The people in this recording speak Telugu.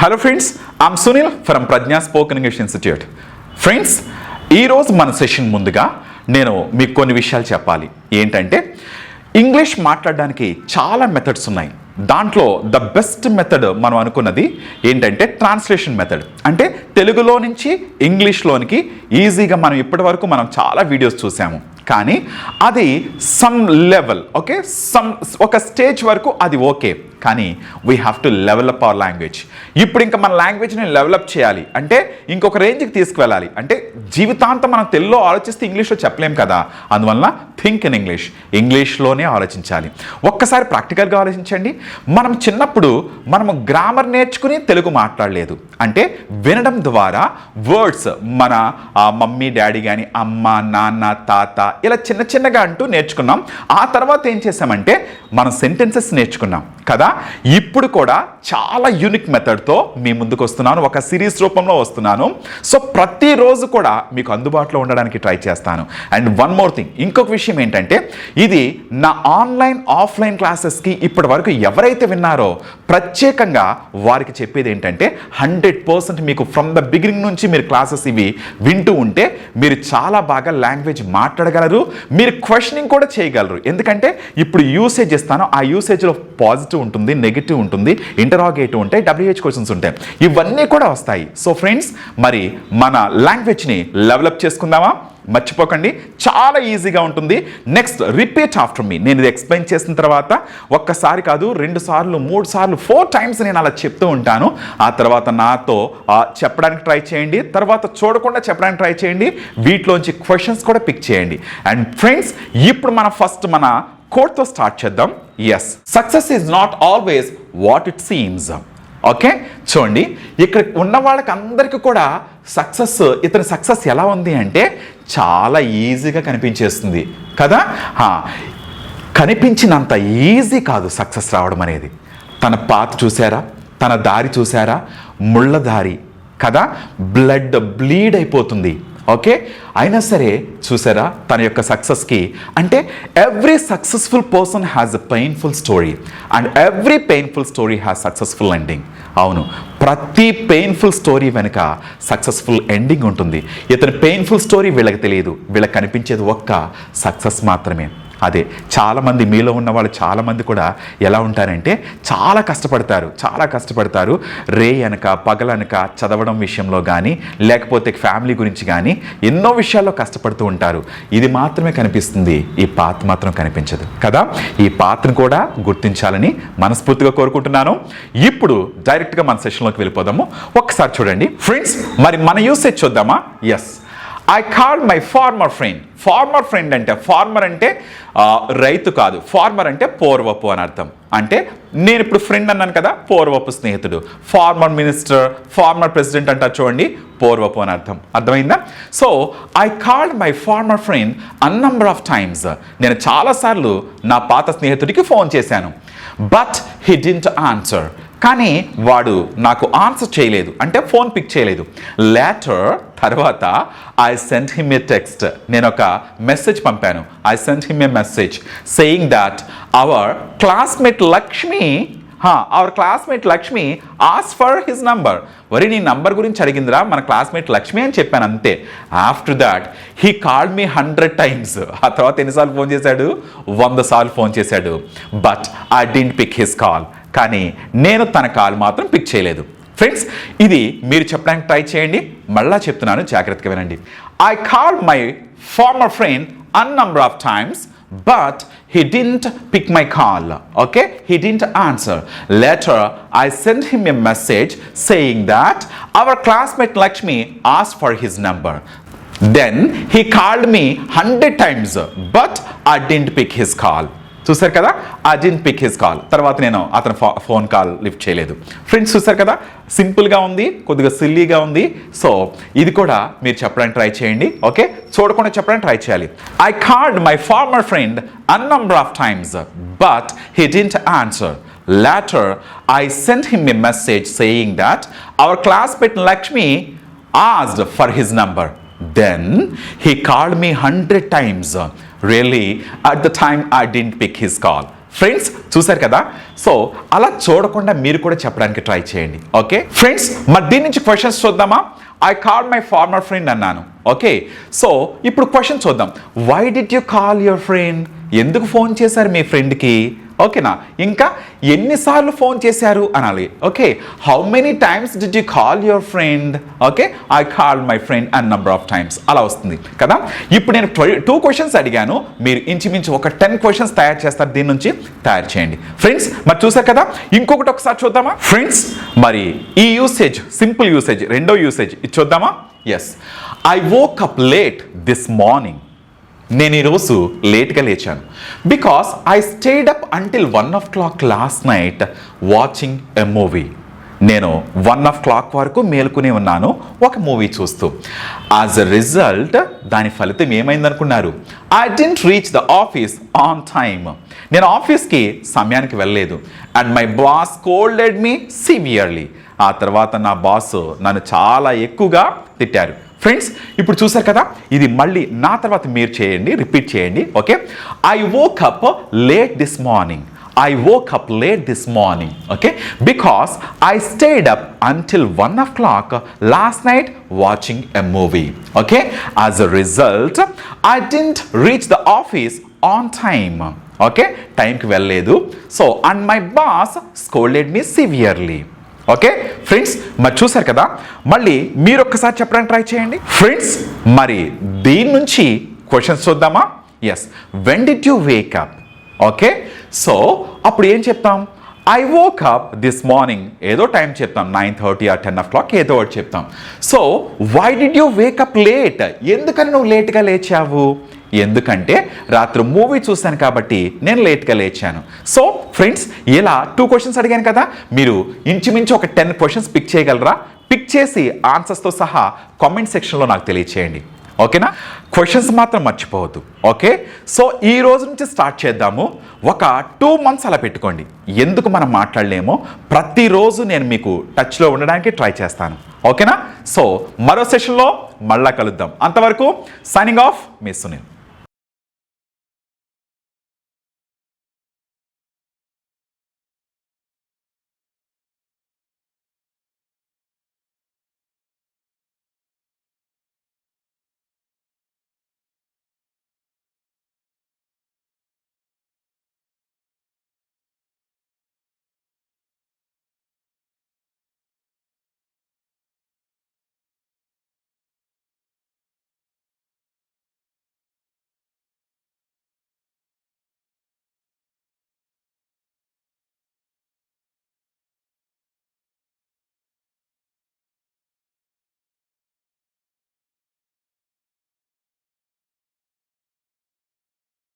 Hello friends I'm Sunil from Pragna spoken English institute friends ఈరోజు మన సెషన్ ముందుగా నేను మీకు కొన్ని విషయాలు చెప్పాలి. ఏంటంటే ఇంగ్లీష్ మాట్లాడడానికి చాలా మెథడ్స్ ఉన్నాయి. దాంట్లో ద బెస్ట్ మెథడ్ మనం అనుకున్నది ఏంటంటే ట్రాన్స్లేషన్ మెథడ్ అంటే తెలుగులో నుంచి ఇంగ్లీష్లోనికి ఈజీగా మనం ఇప్పటి వరకు మనం చాలా వీడియోస్ చూసాము. కానీ అది సమ్ లెవెల్ ఓకే సమ్ ఒక స్టేజ్ వరకు అది ఓకే కానీ we have to level up our language ఇప్పుడు ఇంకా మన లాంగ్వేజ్ని డెవలప్ చేయాలి. అంటే ఇంకొక రేంజ్కి తీసుకువెళ్ళాలి. అంటే జీవితాంతం మనం తెలుగులో ఆలోచిస్తే ఇంగ్లీష్లో చెప్పలేం కదా. అందువలన థింక్ ఇన్ ఇంగ్లీష్. ఇంగ్లీష్లోనే ఆలోచించాలి. ఒక్కసారి ప్రాక్టికల్గా ఆలోచించండి. మనం చిన్నప్పుడు మనము గ్రామర్ నేర్చుకుని తెలుగు మాట్లాడలేదు. అంటే వినడం ద్వారా వర్డ్స్ మన ఆ, మమ్మీ డాడీ కానీ అమ్మ నాన్న తాత ఇలా చిన్న చిన్నగా అంటూ నేర్చుకున్నాం. ఆ తర్వాత ఏం చేసామంటే మనం సెంటెన్సెస్ నేర్చుకున్నాం. కదా? ఇప్పుడు కూడా చాలా యూనిక్ మెథడ్తో మీ ముందుకు వస్తున్నాను. ఒక సిరీస్ రూపంలో వస్తున్నాను. సో ప్రతిరోజు కూడా మీకు అందుబాటులో ఉండడానికి ట్రై చేస్తాను. అండ్ వన్ మోర్ థింగ్ ఇంకొక విషయం ఏంటంటే ఇది నా ఆన్లైన్ ఆఫ్లైన్ క్లాసెస్కి ఇప్పటి వరకు ఎవరైతే విన్నారో ప్రత్యేకంగా వారికి చెప్పేది ఏంటంటే హండ్రెడ్ పర్సెంట్ మీకు ఫ్రమ్ ద బిగినింగ్ నుంచి మీరు క్లాసెస్ ఇవి వింటూ ఉంటే మీరు చాలా బాగా లాంగ్వేజ్ మాట్లాడగలరు. మీరు క్వశ్చనింగ్ కూడా చేయగలరు. ఎందుకంటే ఇప్పుడు యూసేజ్ ఇస్తాను. ఆ యూసేజ్లో పాజిటివ్ ఉంటుంది నెగిటివ్ ఉంటుంది ఇంటరాగేటివ్ ఉంటాయి డబ్ల్యూహెచ్ క్వశ్చన్స్ ఉంటాయి. ఇవన్నీ కూడా వస్తాయి. సో ఫ్రెండ్స్ మరి మన లాంగ్వేజ్ని డెవలప్ చేసుకుందామా? మర్చిపోకండి. చాలా ఈజీగా ఉంటుంది. నెక్స్ట్ రిపీట్ ఆఫ్టర్ మీ నేను ఇది ఎక్స్ప్లెయిన్ చేసిన తర్వాత ఒక్కసారి కాదు రెండు సార్లు మూడు సార్లు ఫోర్ టైమ్స్ నేను అలా చెప్తూ ఉంటాను. ఆ తర్వాత నాతో చెప్పడానికి ట్రై చేయండి. తర్వాత చూడకుండా చెప్పడానికి ట్రై చేయండి. వీటిలోంచి క్వశ్చన్స్ కూడా పిక్ చేయండి. అండ్ ఫ్రెండ్స్ ఇప్పుడు మన ఫస్ట్ మన కోట్తో స్టార్ట్ చేద్దాం. Yes success is not always what it seems okay చూడండి ఇక్కడ ఉన్న వాళ్ళకి అందరికీ కూడా సక్సెస్ ఇతని సక్సెస్ ఎలా ఉంది అంటే చాలా ఈజీగా కనిపించేస్తుంది. కదా? కనిపించినంత ఈజీ కాదు సక్సెస్ రావడం అనేది. తన పాత చూసారా తన దారి చూసారా ముళ్ళ దారి. కదా? బ్లడ్ బ్లీడ్ అయిపోతుంది. ఓకే? అయినా సరే చూసారా? తన యొక్క సక్సెస్కి అంటే every successful person has a painful story and every painful story has successful ending అవును. ప్రతి పెయిన్ఫుల్ స్టోరీ వెనుక సక్సెస్ఫుల్ ఎండింగ్ ఉంటుంది. ఇతని పెయిన్ఫుల్ స్టోరీ వీళ్ళకి తెలియదు. వీళ్ళకి కనిపించేది ఒక్క సక్సెస్ మాత్రమే. అదే చాలామంది మీలో ఉన్న వాళ్ళు చాలామంది కూడా ఎలా ఉంటారంటే చాలా కష్టపడతారు చాలా కష్టపడతారు. రే అనక పగలనక చదవడం విషయంలో కానీ లేకపోతే ఫ్యామిలీ గురించి కానీ ఎన్నో విషయాల్లో కష్టపడుతూ ఉంటారు. ఇది మాత్రమే కనిపిస్తుంది ఈ పాత్ర మాత్రం కనిపించదు. కదా? ఈ పాత్రను కూడా గుర్తించాలని మనస్ఫూర్తిగా కోరుకుంటున్నాను. ఇప్పుడు డైరెక్ట్గా మన సెషన్లోకి వెళ్ళిపోదాము. ఒకసారి చూడండి. ఫ్రెండ్స్ మరి మన యూసేజ్ చూద్దామా? Yes I call my former friend former friend అంటే ఫార్మర్ అంటే రైతు కాదు. ఫార్మర్ అంటే పూర్వపు అని అర్థం. అంటే నేను ఇప్పుడు ఫ్రెండ్ అన్నాను కదా పూర్వపు స్నేహితుడు. ఫార్మర్ మినిస్టర్ ఫార్మర్ ప్రెసిడెంట్ అంటారు చూడండి పూర్వపు అని అర్థం. అర్థమైందా? So I called my former friend an number of times నేను చాలాసార్లు నా పాత స్నేహితుడికి ఫోన్ చేశాను. బట్ హీ డింట్ ఆన్సర్ కానీ వాడు నాకు ఆన్సర్ చేయలేదు. అంటే ఫోన్ పిక్ చేయలేదు. లేటర్ తర్వాత I sent him a text నేను ఒక మెసేజ్ పంపాను I sent him a message saying that our classmate Lakshmi our classmate Lakshmi ask for his number వరి నీ నంబర్ గురించి అడిగిందిరా మన క్లాస్మేట్ లక్ష్మి అని చెప్పాను అంతే. After that he called me hundred times ఆ తర్వాత ఎన్నిసార్లు ఫోన్ చేశాడు? వంద సార్లు ఫోన్ చేశాడు. But I didn't pick his call కానీ నేను తన కాల్ మాత్రం పిక్ చేయలేదు. ఫ్రెండ్స్ ఇది మీరు చెప్పడానికి ట్రై చేయండి. మళ్ళా చెప్తున్నాను జాగ్రత్తగా వినండి. I call my former friend an number of times but he didn't pick my call okay he didn't answer later I send him a message saying that our classmate Lakshmi ask for his number then he called me hundred times but I didn't pick his call చూసారు కదా? ఐ పిక్ హిస్ కాల్ తర్వాత నేను అతను ఫోన్ కాల్ లిఫ్ట్ చేయలేదు. ఫ్రెండ్స్ చూసారు కదా? సింపుల్గా ఉంది కొద్దిగా సిల్లీగా ఉంది. సో ఇది కూడా మీరు చెప్పడానికి ట్రై చేయండి ఓకే చూడకుండా చెప్పడానికి ట్రై చేయాలి. I called my former friend an number of times but he didn't answer later I sent him a message saying that our classmate Lakshmi asked for his number then he called me hundred times really at the time I didn't pick his call friends చూశారు కదా? సో అలా చూడకుండా మీరు కూడా చెప్పడానికి ట్రై చేయండి. ఓకే ఫ్రెండ్స్ మరి దీని నుంచి క్వశ్చన్స్ చూద్దామా? I call my former friend అన్నాను. ఓకే సో ఇప్పుడు క్వశ్చన్ చూద్దాం. Why did you call your friend ఎందుకు ఫోన్ చేశారు మీ ఫ్రెండ్కి ఓకేనా? ఇంకా ఎన్నిసార్లు ఫోన్ చేశారు అనాలి. Okay? How many times did you call your friend okay? I call my friend and number of times అలా వస్తుంది కదా? ఇప్పుడు నేను టూ క్వశ్చన్స్ అడిగాను. మీరు ఇంచుమించు ఒక టెన్ క్వశ్చన్స్ తయారు చేస్తారు. దీని నుంచి తయారు చేయండి. ఫ్రెండ్స్ మరి చూసారు కదా? ఇంకొకటి ఒకసారి చూద్దామా? ఫ్రెండ్స్ మరి ఈ యూసేజ్ సింపుల్ యూసేజ్ రెండో యూసేజ్ ఇది చూద్దామా? Yes I woke up late this morning నేను ఈరోజు లేట్గా లేచాను. Because I stayed up until one o'clock last night watching a movie నేను వన్ ఆఫ్ క్లాక్ వరకు మేలుకునే ఉన్నాను ఒక మూవీ చూస్తూ. యాజ్ అ రిజల్ట్ దాని ఫలితం ఏమైందనుకున్నారు? I didn't reach the office on time నేను ఆఫీస్కి సమయానికి వెళ్ళలేదు. And my boss scolded me severely ఆ తర్వాత నా బాస్ నన్ను చాలా ఎక్కువగా తిట్టారు. ఫ్రెండ్స్ ఇప్పుడు చూసారు కదా? ఇది మళ్ళీ నా తర్వాత మీరు చేయండి రిపీట్ చేయండి okay I woke up late this morning I woke up late this morning okay because I stayed up until one o'clock last night watching a movie okay as a result I didn't reach the office on time okay టైంకి వెళ్ళలేదు. So and my boss scolded me severely okay? Friends మరి చూసారు కదా? మళ్ళీ మీరు ఒక్కసారి చెప్పడానికి ట్రై చేయండి. ఫ్రెండ్స్ మరి దీని నుంచి క్వశ్చన్స్ చూద్దామా? Yes when did you wake up okay? So అప్పుడు ఏం చెప్తాం? I woke up this morning ఏదో టైం చెప్తాం. Nine thirty or ten o'clock ఏదో ఒకటి చెప్తాం. So why did you wake up late ఎందుకని నువ్వు లేట్గా లేచావు? ఎందుకంటే రాత్రి మూవీ చూశాను కాబట్టి నేను లేట్గా లేచాను. సో ఫ్రెండ్స్ ఇలా టూ క్వశ్చన్స్ అడిగాను కదా. మీరు ఇంచుమించు ఒక టెన్ క్వశ్చన్స్ పిక్ చేయగలరా? పిక్ చేసి ఆన్సర్స్తో సహా కామెంట్ సెక్షన్లో నాకు తెలియచేయండి. ఓకేనా క్వశ్చన్స్ మాత్రం మర్చిపోవద్దు. ఓకే సో ఈ రోజు నుంచి స్టార్ట్ చేద్దాము. ఒక టూ మంత్స్ అలా పెట్టుకోండి. ఎందుకు మనం మాట్లాడలేమో ప్రతిరోజు నేను మీకు టచ్లో ఉండడానికి ట్రై చేస్తాను. ఓకేనా సో మరో సెషన్లో మళ్ళా కలుద్దాం. అంతవరకు సైనింగ్ ఆఫ్ మీ సునీల్.